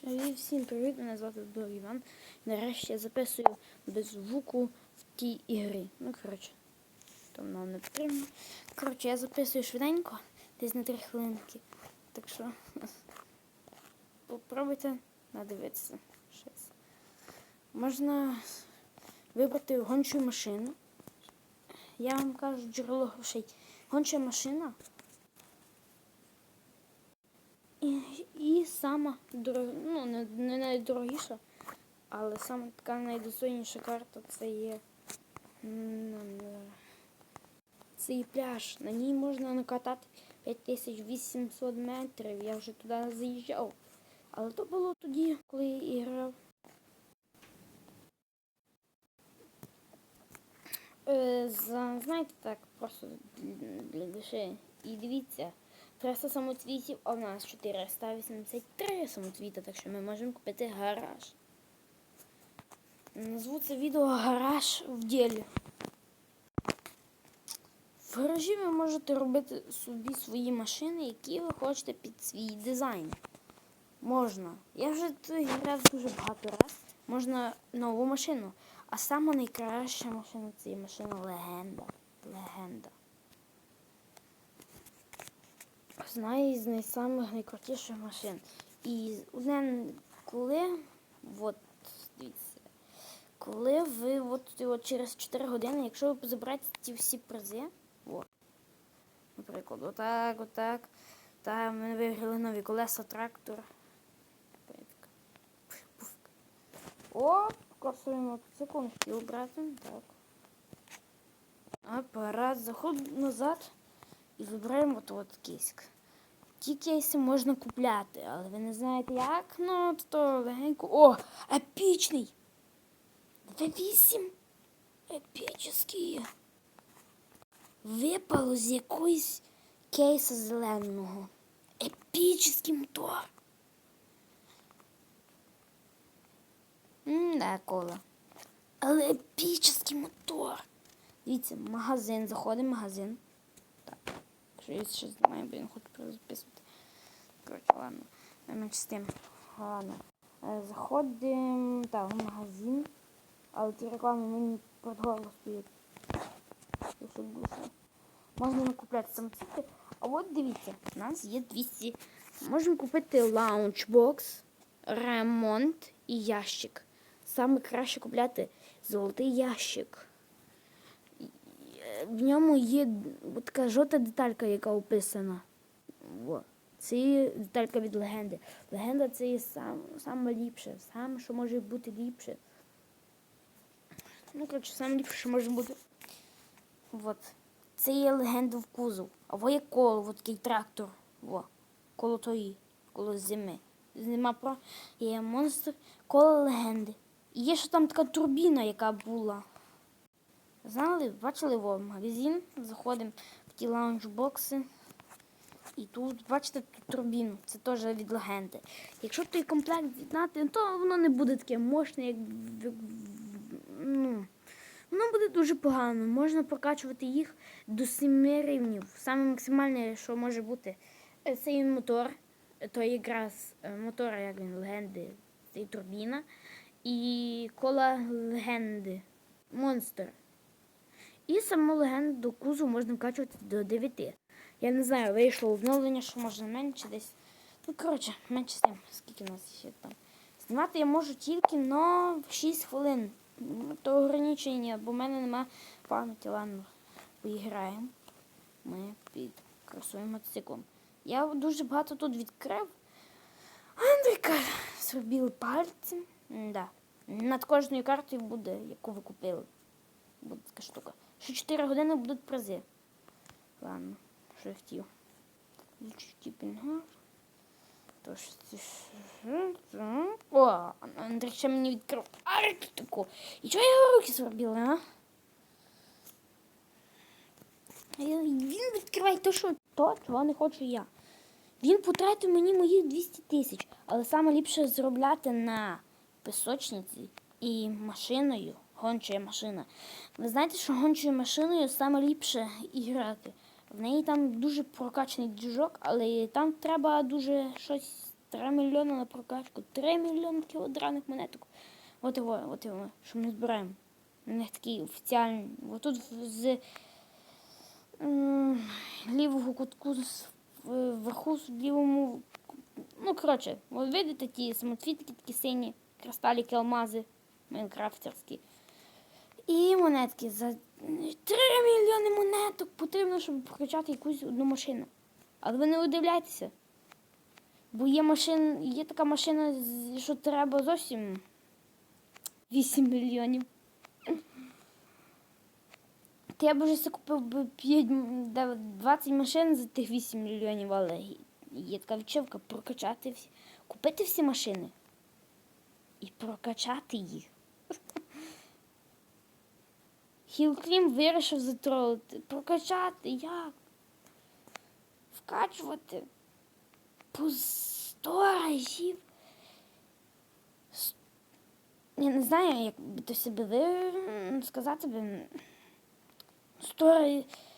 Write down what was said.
Ще всім привіт, мене звати Дор Іван. Нарешті я записую без звуку в тій ігрі. Ну, коротше, там нам не потрібно. Коротше, я записую швиденько, десь на 3 хвилинки. Так що попробуйте надивитися щось. Можна вибрати гончу машину. Я вам кажу джерело грошей. Гонча машина. І, сама дорог... ну, не, не найдорогіша, але саме така найдостойніша карта це є. Це є пляж. На ній можна накатати 5800 метрів. Я вже туди заїжджав. Але то було тоді, коли я грав. Е, знаєте, так, просто для душі. І дивіться, 300 самоцвітів, а у нас 483 самоцвіта, так що ми можемо купити гараж. Назву це відео гараж в ділі. В гаражі ви можете робити собі свої машини, які ви хочете під свій дизайн. Можна. Я вже тут грав дуже багато раз. Можна нову машину. А сама найкраща машина це є машина легенда. Легенда. Знаю з найсамих найкрутіших машин. І коли, от, дивіться, коли ви от, от через 4 години, якщо ви заберете ці всі призи, от, наприклад, отак, отак, та ми виграли нові колеса, трактор. О, класуємо мотоцикл, хотів брати, так. Апарат, заход назад і вибираємо от от киск. Ті кейси можна купляти, але ви не знаєте як, ну то легенько. О, епічний! V8 епічний. Випало з якоїсь кейса зеленого. Епічний мотор. М, да, кола. Але епічний мотор. Дивіться, магазин, заходимо в магазин. Якщо я щось знімаю, не хочу перезаписувати. Коротше, ладно. Менше з тим. Ладно. Е, Заходимо так, в магазин. Але ті реклами мені під горло стоять. Якщо душа. Можна купляти самоцвіти. А от дивіться, у нас є 200. Можемо купити лаунчбокс, ремонт і ящик. Саме краще купляти золотий ящик. В ньому є така жовта деталька, яка описана. Во. Це є деталька від легенди. Легенда це є сам, саме ліпше, саме, що може бути ліпше. Ну, коротше, саме ліпше, що може бути. От. Це є легенда в кузов. А во є коло, от такий трактор. Во. Коло тої, коло зими. Зима про є монстр, коло легенди. І є ще там така турбіна, яка була. Знали, бачили во магазин, заходимо в ті лаунжбокси. І тут, бачите, тут турбіну. Це теж від легенди. Якщо той комплект з'єднати, то воно не буде таке мощне, як в- в- ну, воно буде дуже погано. Можна прокачувати їх до 7 рівнів. Саме максимальне, що може бути, е, це є мотор. То якраз е, мотор, як він, легенди, це і турбіна. І кола легенди. Монстр. І саму легенду кузу можна вкачувати до 9. Я не знаю, вийшло обновлення, що можна менше десь. Ну, коротше, менше з тим, скільки у нас ще там. Знімати я можу тільки на 6 хвилин. То ограничення, бо в мене нема пам'яті. Ладно, поіграємо. Ми підкрасуємо мотоциклом. Я дуже багато тут відкрив. Андрійка зробили пальці. Да. Над кожною картою буде, яку ви купили. Буде така штука. Ще 4 години будуть призи. Ладно, що я хотів. Що це О, Андрій ще мені відкрив Арктику. І чого я його руки зробила, а? Він відкриває то, що то, чого не хочу я. Він потратив мені моїх 200 тисяч, але саме ліпше зробляти на пісочниці і машиною, гончою машина. Ви знаєте, що гончою машиною саме ліпше і грати. В неї там дуже прокачаний движок, але там треба дуже щось 3 мільйони на прокачку, 3 мільйони таких драних монеток. От його, от його, що ми збираємо. У них такий офіціальний. Отут з лівого кутку з- вверху в лівому. Ну, коротше, от видите ті самоцвітки, такі сині, кристаліки, алмази, майнкрафтерські. І монетки за 3 мільйони монеток потрібно, щоб прокачати якусь одну машину. Але ви не удивляйтеся. Бо є машин, є така машина, що треба зовсім 8 мільйонів. Та я б вже купив би 5, 20 машин за тих 8 мільйонів, але є така відчивка прокачати всі. Купити всі машини і прокачати їх. Хілклім вирішив затролити. Прокачати як? Вкачувати по 100 разів. Я не знаю, як би то себе ви сказати би. 100, ра-